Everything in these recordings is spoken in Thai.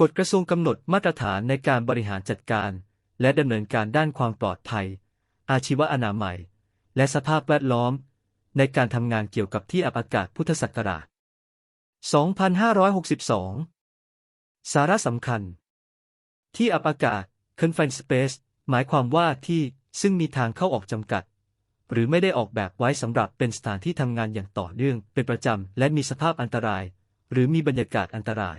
กฎกระทรวงกำหนดมาตรฐานในการบริหารจัดการ และดำเนินการด้านความปลอดภัย อาชีวอนามัย และสภาพแวดล้อม ในการทำงานเกี่ยวกับที่อับอากาศพุทธศักราช 2562 สาระสำคัญ ที่อับอากาศ confined space หมายความว่าที่ซึ่งมีทางเข้าออกจำกัด หรือไม่ได้ออกแบบไว้สำหรับเป็นสถานที่ทำงานอย่างต่อเนื่องเป็นประจำ และมีสภาพอันตราย หรือมีบรรยากาศอันตราย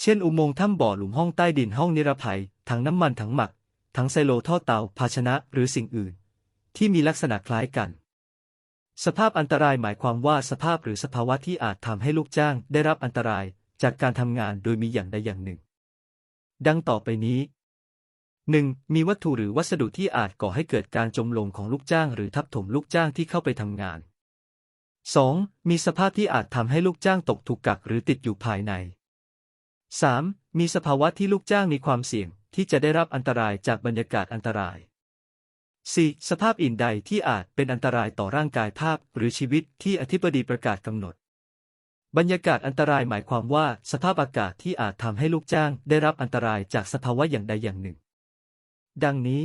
เช่นอุโมงค์ถ้ำบ่อหลุมห้องใต้ดินห้องนิรภัย ถังน้ำมันถังหมัก ถังไซโลท่อเตาภาชนะหรือสิ่งอื่น ที่มีลักษณะคล้ายกัน สภาพอันตรายหมายความว่าสภาพหรือสภาวะที่อาจทำให้ลูกจ้างได้รับอันตรายจากการทำงานโดยมีอย่างใดอย่างหนึ่ง ดังต่อไปนี้ 1. มีวัตถุหรือวัสดุที่อาจก่อให้เกิดการจมลงของลูกจ้าง หรือทับถมลูกจ้างที่เข้าไปทำงาน 2. มีสภาพที่อาจทำให้ลูกจ้างตกถูกกักหรือติดอยู่ภายใน 3. มีสภาวะที่ลูกจ้างมีความเสี่ยงที่จะได้รับอันตรายจากบรรยากาศอันตราย 4. สภาพอื่นใดที่อาจเป็นอันตรายต่อร่างกายภาพหรือชีวิตที่อธิบดีประกาศกำหนด บรรยากาศอันตรายหมายความว่าสภาพอากาศที่อาจทำให้ลูกจ้างได้รับอันตรายจากสภาวะอย่างใดอย่างหนึ่ง ดังนี้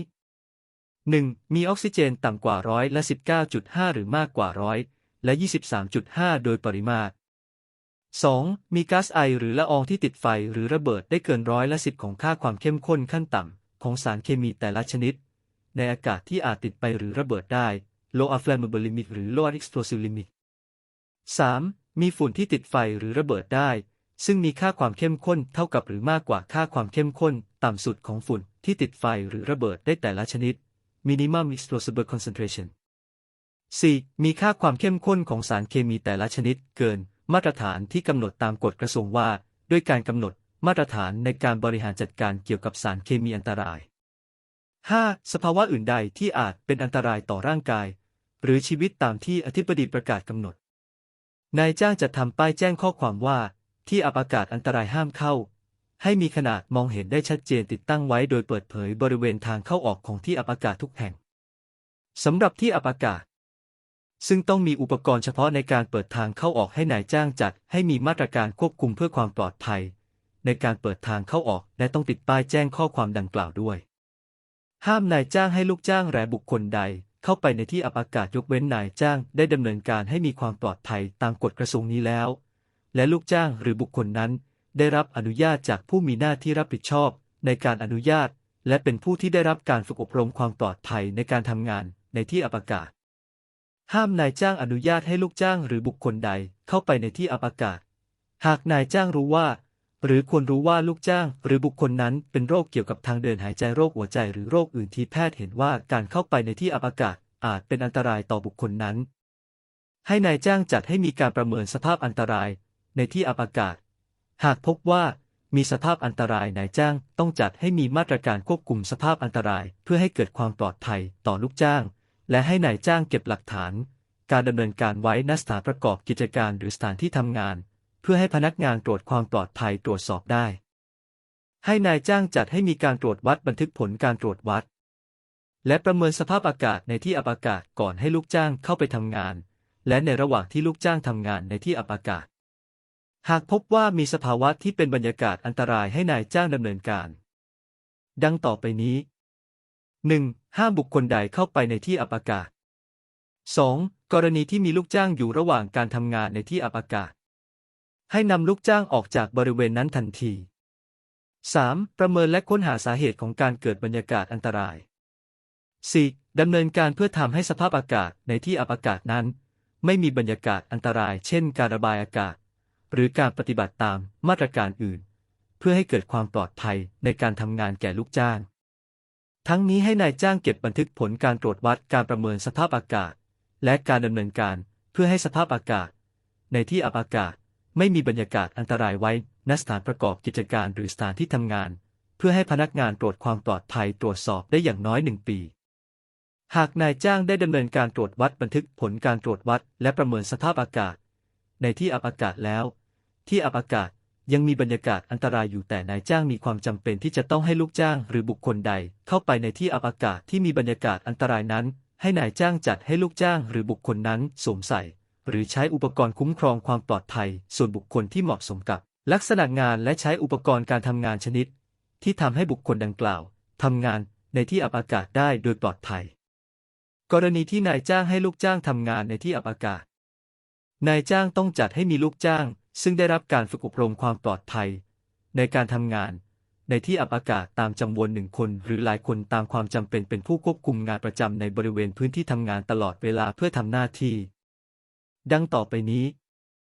1. มีออกซิเจนต่ำกว่าร้อยละ19.5 หรือมากกว่าร้อยและ 23.5 โดยปริมาตร 2. มีก๊าซไอหรือละอองที่ติดไฟหรือระเบิดได้เกินร้อยละสิบของค่าความเข้มข้นขั้นต่ำ ของสารเคมีแต่ละชนิด ในอากาศที่อาจติดไปหรือระเบิดได้ low flammable limit หรือ low explosive limit 3. มีฝุ่นที่ติดไฟหรือระเบิดได้ ซึ่งมีค่าความเข้มข้นเท่ากับหรือมากกว่าค่าความเข้มข้น ต่ำสุดของฝุ่นที่ติดไฟหรือระเบิดได้แต่ละชนิด minimum explosive concentration 4. มีค่าความเข้มข้นของสารเคมีแต่ละชนิดเกิน มาตรฐานที่กำหนดตามกฎกระทรวงว่า ด้วยการกำหนดมาตรฐานในการบริหารจัดการเกี่ยวกับสารเคมีอันตราย 5. สภาวะอื่นใดที่อาจเป็นอันตรายต่อร่างกาย หรือชีวิตตามที่อธิบดีประกาศกำหนด นายจ้างจะทำป้ายแจ้งข้อความว่า ที่อับอากาศอันตรายห้ามเข้า ให้มีขนาดมองเห็นได้ชัดเจนติดตั้งไว้โดยเปิดเผยบริเวณทางเข้าออกของที่อับอากาศทุกแห่งสำหรับที่อับอากาศ ซึ่งต้องมีอุปกรณ์เฉพาะในการเปิดทางเข้าออกให้นายจ้างจัดให้มีมาตรการควบคุมเพื่อความปลอดภัย ในการเปิดทางเข้าออกและต้องติดป้ายแจ้งข้อความดังกล่าวด้วย ห้ามนายจ้างให้ลูกจ้างแรบุคคลใด เข้าไปในที่อับอากาศยกเว้นนายจ้างได้ดำเนินการให้มีความปลอดภัยตามกฎกระทรวงนี้แล้ว และลูกจ้างหรือบุคคลนั้น ได้รับอนุญาตจากผู้มีหน้าที่รับผิดชอบ ในการอนุญาต และเป็นผู้ที่ได้รับการฝึกอบรมความปลอดภัยในการทำงานในที่อับอากาศ ห้ามนายจ้างอนุญาตให้ลูกจ้างหรือบุคคลใดเข้าไปในที่อับอากาศ หากนายจ้างรู้ว่า หรือควรรู้ว่าลูกจ้าง หรือบุคคลนั้นเป็นโรคเกี่ยวกับทางเดินหายใจโรคหัวใจหรือโรคอื่นที่แพทย์เห็นว่าการเข้าไปในที่อับอากาศอาจเป็นอันตรายต่อบุคคลนั้น ให้นายจ้างจัดให้มีการประเมินสภาพอันตรายในที่อับอากาศ หากพบว่ามีสภาพอันตรายนายจ้างต้องจัดให้มีมาตรการควบคุมสภาพอันตราย เพื่อให้เกิดความปลอดภัยต่อลูกจ้าง และให้นายจ้างเก็บหลักฐาน การดำเนินการไว้ณสถานประกอบกิจการหรือสถานที่ทำงาน เพื่อให้พนักงานตรวจความปลอดภัยตรวจสอบได้ ให้นายจ้างจัดให้มีการตรวจวัดบันทึกผลการตรวจวัด และประเมินสภาพอากาศในที่อับอากาศก่อนให้ลูกจ้างเข้าไปทำงาน และในระหว่างที่ลูกจ้างทำงานในที่อับอากาศ หากพบว่ามีสภาวะที่เป็นบรรยากาศอันตรายให้นายจ้างดำเนินการ ดังต่อไปนี้ 1. ห้ามบุคคลใดเข้าไปในที่อับอากาศ 2. กรณีที่มีลูกจ้างอยู่ระหว่างการทำงานในที่อับอากาศ ให้นำลูกจ้างออกจากบริเวณนั้นทันที 3. ประเมินและค้นหาสาเหตุของการเกิดบรรยากาศอันตราย 4. ดำเนินการเพื่อทำให้สภาพอากาศในที่อับอากาศนั้น ไม่มีบรรยากาศอันตราย เช่น การระบายอากาศ หรือการปฏิบัติตามมาตรการอื่น เพื่อให้เกิดความปลอดภัยในการทำงานแก่ลูกจ้าง ทั้งนี้ให้นายจ้างเก็บบันทึกผลการตรวจวัดการประเมินสภาพอากาศ และการดำเนินการเพื่อให้สภาพอากาศ ในที่อับอากาศ ไม่มีบรรยากาศอันตรายไว้ณสถานประกอบกิจการหรือสถานที่ทำงาน เพื่อให้พนักงานตรวจความปลอดภัยตรวจสอบได้อย่างน้อยหนึ่งปี หากนายจ้างได้ดำเนินการตรวจวัดบันทึกผลการตรวจวัด และประเมินสภาพอากาศ ในที่อับอากาศแล้ว ที่อับอากาศ ยังมีบรรยากาศอันตรายอยู่แต่นายจ้างมีความจำเป็นที่จะต้องให้ลูกจ้างหรือบุคคลใด เข้าไปในที่อับอากาศที่มีบรรยากาศอันตรายนั้น ให้นายจ้างจัดให้ลูกจ้างหรือบุคคลนั้นสวมใส่ หรือใช้อุปกรณ์คุ้มครองความปลอดภัย ส่วนบุคคลที่เหมาะสมกับ ลักษณะงานและใช้อุปกรณ์การทำงานชนิด ที่ทำให้บุคคลดังกล่าวทำงานในที่อับอากาศได้โดยปลอดภัย กรณีที่นายจ้างให้ลูกจ้างทำงานในที่อับอากาศ นายจ้างต้องจัดให้มีลูกจ้าง ซึ่งได้รับการฝึกอบรมความปลอดภัย ในการทำงาน ในที่อับอากาศตามจำนวนหนึ่งคน หรือหลายคนตามความจำเป็นเป็นผู้ควบคุมงานประจำในบริเวณพื้นที่ทำงานตลอดเวลาเพื่อทำหน้าที่ ดังต่อไปนี้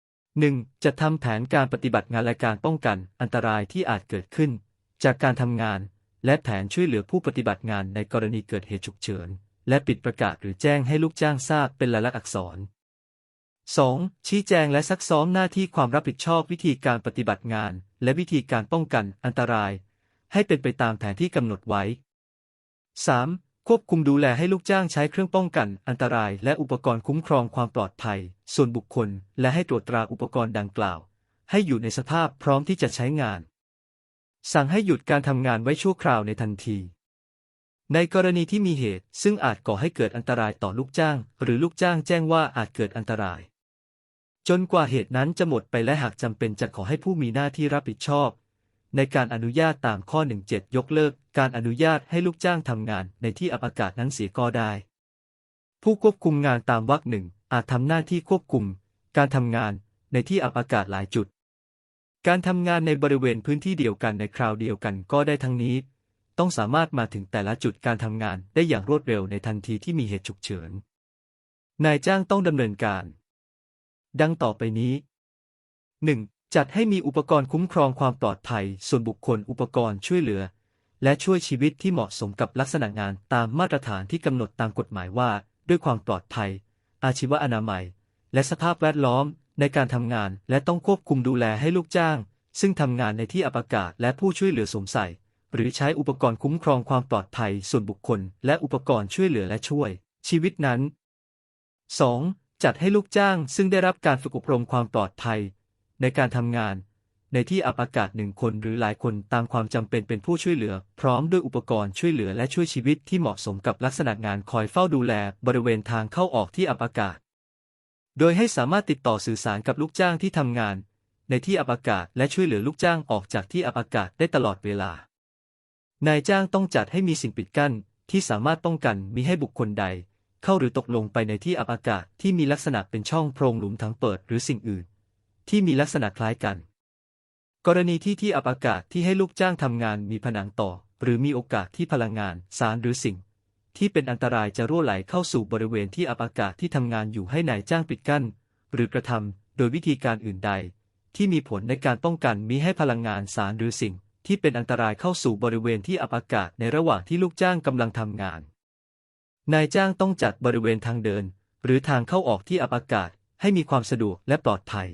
1. จะทำแผนการปฏิบัติงานและการป้องกันอันตรายที่อาจเกิดขึ้น จากการทำงาน และแผนช่วยเหลือผู้ปฏิบัติงานในกรณีเกิดเหตุฉุกเฉิน และปิดประกาศหรือแจ้งให้ลูกจ้างทราบเป็นลายลักษณ์อักษร 2. ชี้แจงและซักซ้อมหน้าที่ความรับผิดชอบวิธีการปฏิบัติงาน และวิธีการป้องกันอันตราย ให้เป็นไปตามแผนที่กำหนดไว้ 3. ควบคุมดูแลให้ลูกจ้างใช้เครื่องป้องกันอันตราย และอุปกรณ์คุ้มครองความปลอดภัย ส่วนบุคคล และให้ตรวจตราอุปกรณ์ดังกล่าว ให้อยู่ในสภาพพร้อมที่จะใช้งาน สั่งให้หยุดการทำงานไว้ชั่วคราวในทันทีในกรณีที่มีเหตุซึ่งอาจก่อให้เกิดอันตรายต่อลูกจ้าง หรือลูกจ้างแจ้งว่าอาจเกิดอันตราย จนกว่าเหตุนั้นจะหมดไปและหากจำเป็นจะขอให้ผู้มีหน้าที่รับผิดชอบ ในการอนุญาตตามข้อ 17 ยกเลิก การอนุญาตให้ลูกจ้างทำงานในที่อับอากาศนั้นเสียก็ได้ ผู้ควบคุมงานตามวรรคหนึ่งอาจทำหน้าที่ควบคุม การทำงานในที่อับอากาศหลายจุด การทำงานในบริเวณพื้นที่เดียวกันในคราวเดียวกันก็ได้ทั้งนี้ ต้องสามารถมาถึงแต่ละจุดการทำงานได้อย่างรวดเร็วในทันทีที่มีเหตุฉุกเฉินนายจ้างต้องดำเนินการ ดังต่อไปนี้ 1. จัดให้มีอุปกรณ์คุ้มครองความปลอดภัย ส่วนบุคคลอุปกรณ์ช่วยเหลือ และช่วยชีวิตที่เหมาะสมกับลักษณะงานตามมาตรฐานที่กำหนดตามกฎหมายว่า ด้วยความปลอดภัย อาชีวอนามัย และสภาพแวดล้อมในการทำงานและต้องควบคุมดูแลให้ลูกจ้าง ซึ่งทำงานในที่อับอากาศและผู้ช่วยเหลือสวมใส่ หรือใช้อุปกรณ์คุ้มครองความปลอดภัย ส่วนบุคคล และอุปกรณ์ช่วยเหลือและช่วย ชีวิตนั้น 2. จัดให้ลูกจ้างซึ่งได้รับการฝึกอบรมความปลอดภัย ในการทำงาน ในที่อับอากาศหนึ่งคนหรือหลายคนตามความจำเป็นเป็นผู้ช่วยเหลือ พร้อมด้วยอุปกรณ์ช่วยเหลือและช่วยชีวิตที่เหมาะสมกับลักษณะงานคอยเฝ้าดูแลบริเวณทางเข้าออกที่อับอากาศ โดยให้สามารถติดต่อสื่อสารกับลูกจ้างที่ทำงาน ในที่อับอากาศและช่วยเหลือลูกจ้างออกจากที่อับอากาศได้ตลอดเวลา นายจ้างต้องจัดให้มีสิ่งปิดกั้นที่สามารถป้องกันมิให้บุคคลใด เข้าหรือตกลงไปในที่อับอากาศที่มีลักษณะเป็นช่องโพรงหลุมทั้งเปิดหรือสิ่งอื่น ที่มีลักษณะคล้ายกัน กรณีที่ที่อับอากาศที่ให้ลูกจ้างทำงานมีผนังต่อ หรือมีโอกาสที่พลังงาน สารหรือสิ่ง ที่เป็นอันตรายจะรั่วไหลเข้าสู่บริเวณที่อับอากาศที่ทำงานอยู่ให้นายจ้างปิดกั้น หรือกระทำโดยวิธีการอื่นใด ที่มีผลในการป้องกันมิให้พลังงานสารหรือสิ่งที่เป็นอันตรายเข้าสู่บริเวณที่อับอากาศในระหว่างที่ลูกจ้างกำลังทำงาน นายจ้างต้องจัดบริเวณทางเดิน หรือทางเข้าออกที่อับอากาศให้มีความสะดวกและปลอดภัย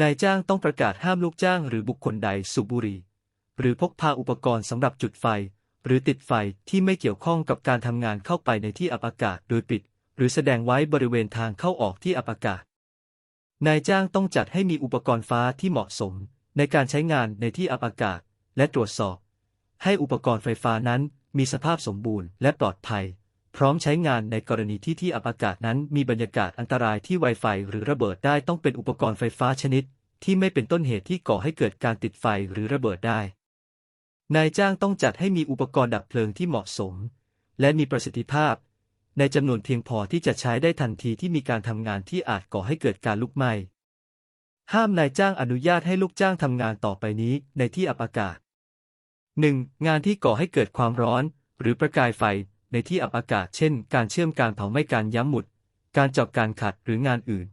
นายจ้างต้องประกาศห้ามลูกจ้างหรือบุคคลใดสูบบุหรี่หรือพกพาอุปกรณ์สำหรับจุดไฟ หรือติดไฟที่ไม่เกี่ยวข้องกับการทำงานเข้าไปในที่อับอากาศโดยปิด หรือแสดงไว้บริเวณทางเข้าออกที่อับอากาศ นายจ้างต้องจัดให้มีอุปกรณ์ฟ้าที่เหมาะสม ในการใช้งานในที่อับอากาศ และตรวจสอบ ให้อุปกรณ์ไฟฟ้านั้นมีสภาพสมบูรณ์และปลอดภัย พร้อมใช้งานในกรณีที่ที่อับอากาศนั้นมีบรรยากาศอันตรายที่ไวไฟหรือระเบิดได้ต้องเป็นอุปกรณ์ไฟฟ้าชนิด ที่ไม่เป็นต้นเหตุที่ก่อให้เกิดการติดไฟหรือระเบิดได้ นายจ้างต้องจัดให้มีอุปกรณ์ดับเพลิงที่เหมาะสม และมีประสิทธิภาพ ในจำนวนเพียงพอที่จะใช้ได้ทันทีที่มีการทำงานที่อาจก่อให้เกิดการลุกไหม้ ห้ามนายจ้างอนุญาตให้ลูกจ้างทำงานต่อไปนี้ในที่อับอากาศ 1. งานที่ก่อให้เกิดความร้อน หรือประกายไฟ ในที่อับอากาศเช่น การเชื่อมการเผาไหม้การย้ำหมุด การเจาะการขัดหรืองานอื่น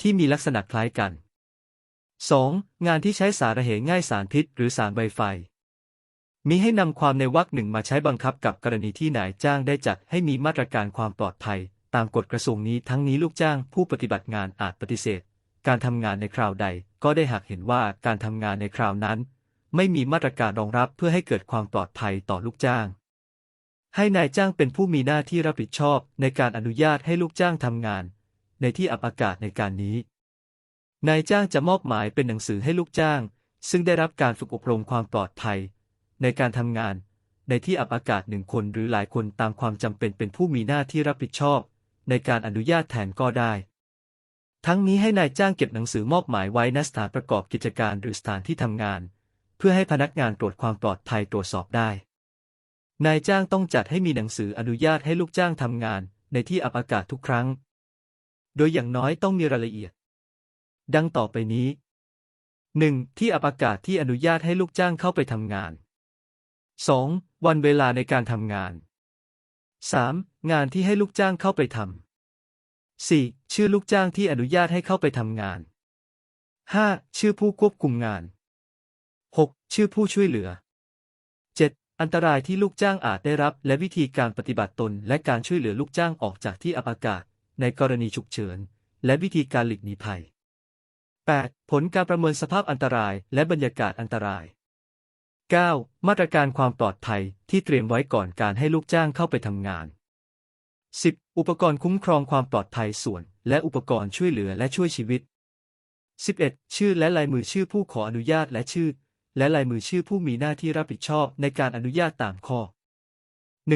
ที่มีลักษณะคล้ายกัน 2. งานที่ใช้สารระเหยง่ายสารพิษ หรือสารไวไฟ มีให้นำความในวรรคหนึ่งมาใช้บังคับกับกรณีที่นายจ้างได้จัดให้มีมาตรการความปลอดภัย ตามกฎกระทรวงนี้ทั้งนี้ลูกจ้างผู้ปฏิบัติงานอาจปฏิเสธ การทำงานในคราวใด ก็ได้หากเห็นว่าการทำงานในคราวนั้น ไม่มีมาตรการรองรับเพื่อให้เกิดความปลอดภัยต่อลูกจ้าง ให้นายจ้างเป็นผู้มีหน้าที่รับผิดชอบในการอนุญาตให้ลูกจ้างทำงาน ในที่อับอากาศในการนี้ นายจ้างจะมอบหมายเป็นหนังสือให้ลูกจ้าง ซึ่งได้รับการฝึกอบรมความปลอดภัย ในการทำงาน ในที่อับอากาศหนึ่งคนหรือหลายคนตามความจำเป็นเป็นผู้มีหน้าที่รับผิดชอบ ในการอนุญาตแทนก็ได้ ทั้งนี้ให้นายจ้างเก็บหนังสือมอบหมายไว้ณสถานประกอบกิจการหรือสถานที่ทำงาน เพื่อให้พนักงานตรวจความปลอดภัยตรวจสอบได้ นายจ้างต้องจัดให้มีหนังสืออนุญาตให้ลูกจ้างทำงาน ในที่อับอากาศทุกครั้ง โดยอย่างน้อยต้องมีรายละเอียด ดังต่อไปนี้ 1. ที่อับอากาศที่อนุญาตให้ลูกจ้างเข้าไปทำงาน 2. วันเวลาในการทำงาน 3. งานที่ให้ลูกจ้างเข้าไปทำ 4. ชื่อลูกจ้างที่อนุญาตให้เข้าไปทำงาน 5. ชื่อผู้ควบคุมงาน 6. ชื่อผู้ช่วยเหลือ อันตรายที่ลูกจ้างอาจได้รับ และวิธีการปฏิบัติตน และการช่วยเหลือลูกจ้างออกจากที่อับอากาศ ในกรณีฉุกเฉิน และวิธีการหลีกหนีภัย 8. ผลการประเมินสภาพอันตรายและบรรยากาศอันตราย 9. มาตรการความปลอดภัยที่เตรียมไว้ก่อนการให้ลูกจ้างเข้าไปทำงาน 10. อุปกรณ์คุ้มครองความปลอดภัยส่วน และอุปกรณ์ช่วยเหลือและช่วยชีวิต 11. ชื่อและลายมือชื่อผู้ขออนุญาตและชื่อ และลายมือชื่อผู้มีหน้าที่รับผิดชอบในการอนุญาตตามข้อ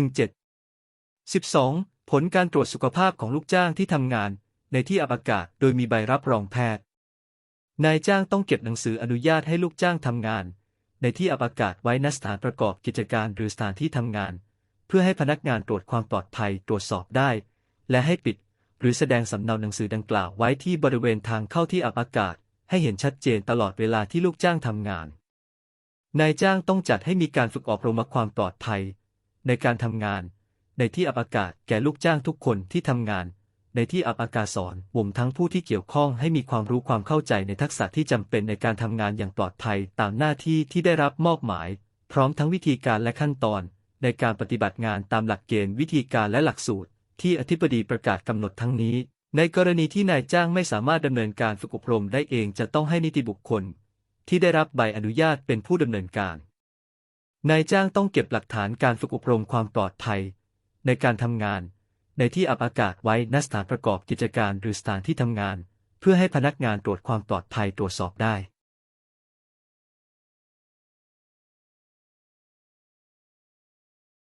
17 12. ผลการตรวจสุขภาพของลูกจ้างที่ทำงาน ในที่อับอากาศโดยมีใบรับรองแพทย์ นายจ้างต้องเก็บหนังสืออนุญาตให้ลูกจ้างทำงาน ในที่อับอากาศไว้ณสถานประกอบกิจการหรือสถานที่ทำงาน เพื่อให้พนักงานตรวจความปลอดภัยตรวจสอบได้ และให้ปิด หรือแสดงสำเนาหนังสือดังกล่าวไว้ที่บริเวณทางเข้าที่อับอากาศ ให้เห็นชัดเจนตลอดเวลาที่ลูกจ้างทำงาน นายจ้างต้องจัดให้มีการฝึกอบรมความปลอดภัย ในการทำงาน ในที่อับอากาศแก่ลูกจ้างทุกคนที่ทำงาน ในที่อับอากาศสอนวมทั้งผู้ที่เกี่ยวข้องให้มีความรู้ความเข้าใจในทักษะที่จำเป็นในการทำงานอย่างปลอดภัยตามหน้าที่ที่ได้รับมอบหมาย พร้อมทั้งวิธีการและขั้นตอน ในการปฏิบัติงานตามหลักเกณฑ์วิธีการและหลักสูตร ที่อธิบดีประกาศกำหนดทั้งนี้ ในกรณีที่นายจ้างไม่สามารถดำเนินการฝึกอบรมได้เองจะต้องให้นิติบุคคล ที่ได้รับใบอนุญาตเป็นผู้ดำเนินการ นายจ้างต้องเก็บหลักฐานการฝึกอบรมความปลอดภัย ในการทำงาน ในที่อับอากาศไว้ณสถานประกอบกิจการหรือสถานที่ทำงาน เพื่อให้พนักงานตรวจความปลอดภัยตรวจสอบได้